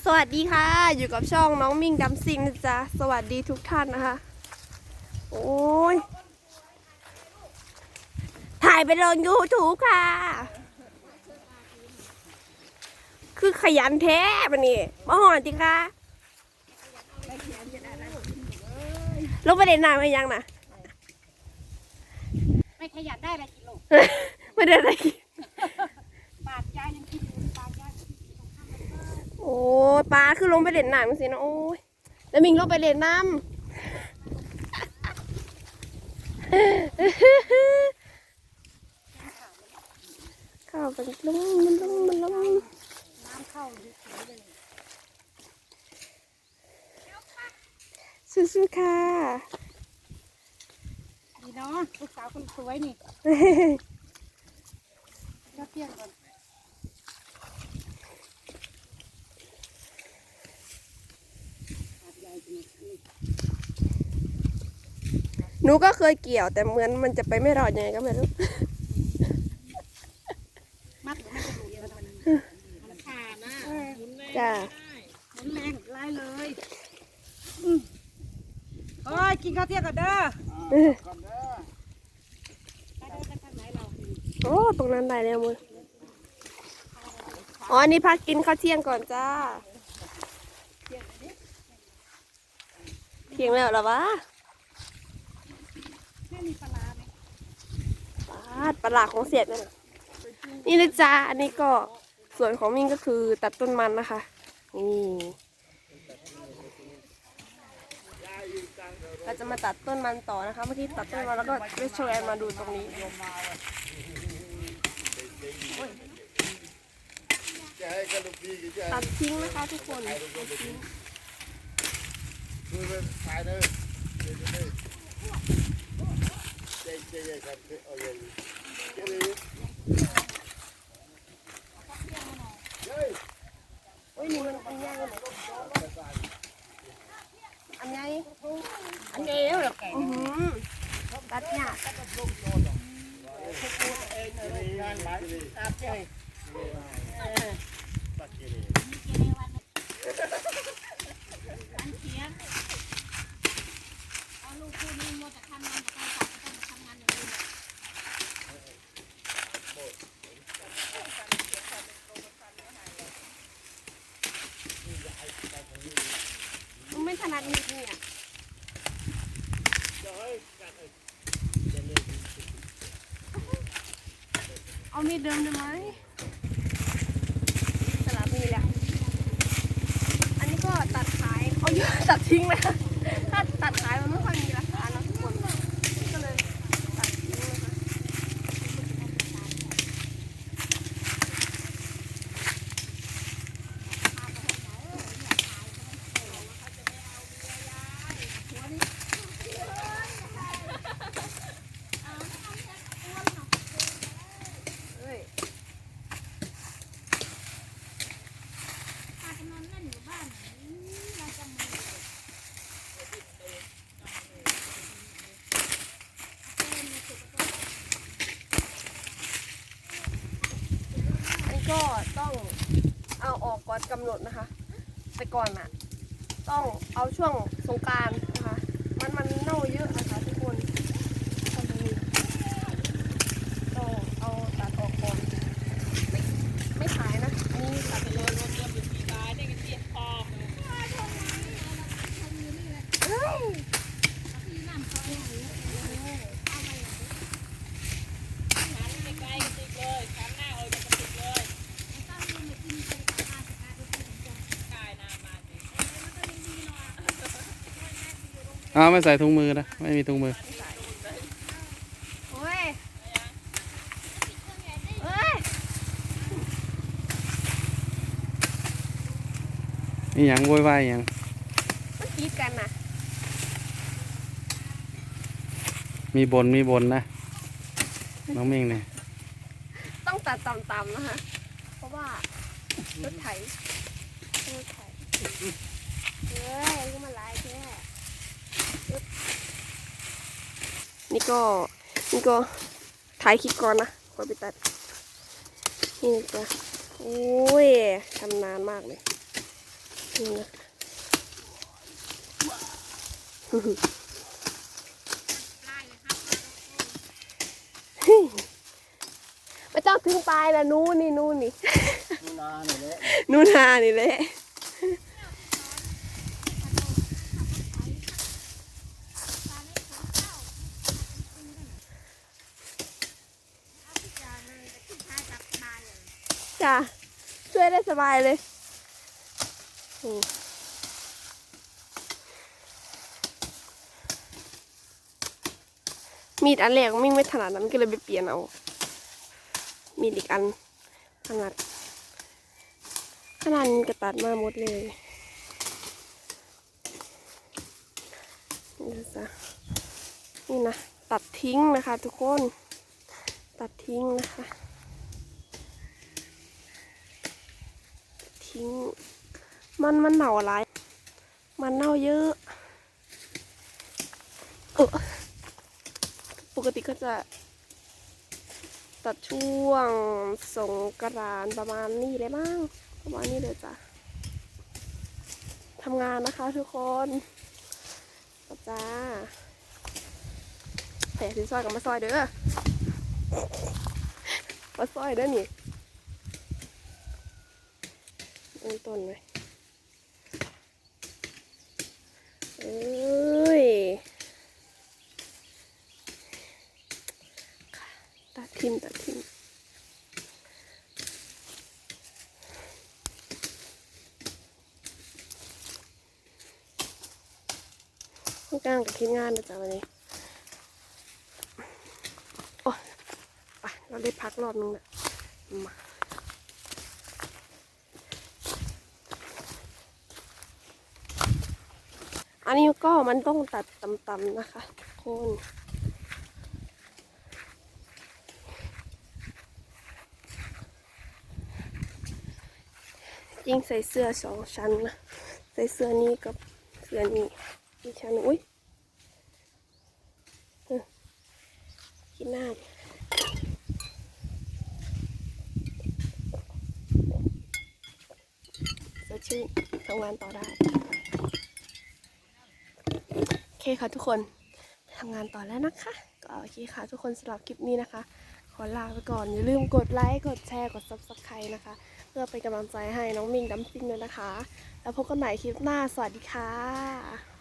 สวัสดีค่ะ อยู่กับช่องน้องมิงดำซิงนะจ๊ะ สวัสดีทุกท่านนะคะ โอ้ย ถ่ายไปลง YouTube ค่ะ คือขยันแท้ปะนี่มาหอนจริงค่ะลงไปเด่นหนาไม่ยังนะไม่ขยันได้อะไรกินลูกไม่ได้อะไรกินปาดยา ยปลาคือลงไปเด่นหนาสินะโอ้ยแล้วมิงลงไปเด่นน้ำข้าวมันลุ่มมันลุ่มมันลุ่มน้ำเข้าลึกเลยสู้ๆค่ะดีเนาะลูกสาวคนสวยนี่เจ้าเที่ยงก่อน หนูก็เคยเกี่ยว แต่เหมือนมันจะไปไม่รอดยังไงก็ไม่รู้มัดหรือไม่กระดูกมันมันมันขาดนะจ้าหมุนแรงไล่เลยอืมโอ้ยกินข้าวเที่ยงก่อนเด้อไปเดินไปทางไหนเราโอ้ตรงนั้นได้แล้วมึงอ๋ออันนี่พักกินข้าวเที่ยงก่อนจ้า เที่ ยงแล้วหรอวะแม่มีปลาไหมปาปลาหลาของเสียดนี่ยนะนี่นะจ้าอันนี้ก็ส่วนของมิงก็คือตัดต้นมันนะคะ นี่เราจะมาตัดต้นมันต่อนะคะ เมื่อกี้ตัดต้นมันแล้วก็ไปโชว์แอนมาดูตรงนี้ตัดทิ้งนะคะทุกคนตัดทิ้ง โอ้ยนี่มันอันยากเลยอันใหญ่อันเดียวเหรอแกอือหือตัดยากตัดเลย ขนาดนี้เนี่ยเอามีดเดิมได้ไหมสลับมีดแหละอันนี้ก็ตัดขาย เอาเยอะตัดทิ้งเลยถ้าตัดขายมันไม่ค่อยมีราคานะทุกคนก็เลยตัดทิ้งนะคะ เอ้ยอันนี้ ก็ต้องเอาออกก่อนกำหนดนะคะ แต่ก่อนอะต้องเอาช่วงสงการนะคะ มันมันเน่าเยอะนะคะทุกคนก็มีต้องเอาตัดออกก่อน ไม่ไม่ขายนะ อันนี้ตัดไปเลยเฮ้ย อ้าวไม่ใส่ถุงมือนะ ไม่มีถุงมือ โอ้ยเอ้ยนี่ยังโวยวายยังมันกรีดกันนะมีบนมีบนนะ น้องเม่งเนี่ยต้องตัดต่ำๆนะคะเพราะว่ารถไถรถไถเฮ้ยก็มาลายแค่ นี่ก็นี่ก็ถ่ายคลิปก่อนนะขอไปตัด นี่จ้ะโอ้ยทำนานมากเลยนี่นะไม่ต้องถึงปลายละนู้นนี่นู้นนี่นี่นาเนี่ยแหละนู่นนานี่แหละ จ้ะช่วยได้สบายเลยมีดอันแรกมิ่งไม่ถนัดนั้นก็เลยไปเปลี่ยนเอา มีดอีกอันถนัดขนาดนี้ก็ตัดมาหมดเลยนี่จ้ะนี่นะ ตัดทิ้งนะคะทุกคน ตัดทิ้งนะคะตัด ทิ้ง มันมันเหนาอะไรมันเน่าเยอะเออปกติก็จะ ตัดช่วงสงกรานประมาณนี้เลยมั้งประมาณนี้เลยจ้ะทำงานนะคะทุกคนจ้าแผลสีซอยกับมาซอยเด้อมาซอยเด้อนี่ เริ่มต้นเลยเอ้ยตัดทิมตัดทิมต้องกลางกับทีมงานนะจ๊ะวันนี้โอ้ยไปเราได้พักรอบนึงนะมา นนี้ก็มันต้องตัดต่ำๆนะคะทุกคนจริงใส่เสื้อสองชั้นนะใส่เสื้อนี้กับเสื้อนี้อีกชั้นอุ้ยกินหน้าดิสดชื่นทำงานต่อได้ เคค่ะทุกคนทำงานต่อแล้วนะคะ ก็โอเคค่ะทุกคนสำหรับคลิปนี้นะคะ ขอลาไปก่อนอย่าลืมกดไลค์กดแชร์กดซับสไคร b e นะคะ เพื่อเป็นกำลังใจให้น้องมิงดัมซิงด้วยนะคะ แล้วพบกันใหม่คลิปหน้าสวัสดีค่ะ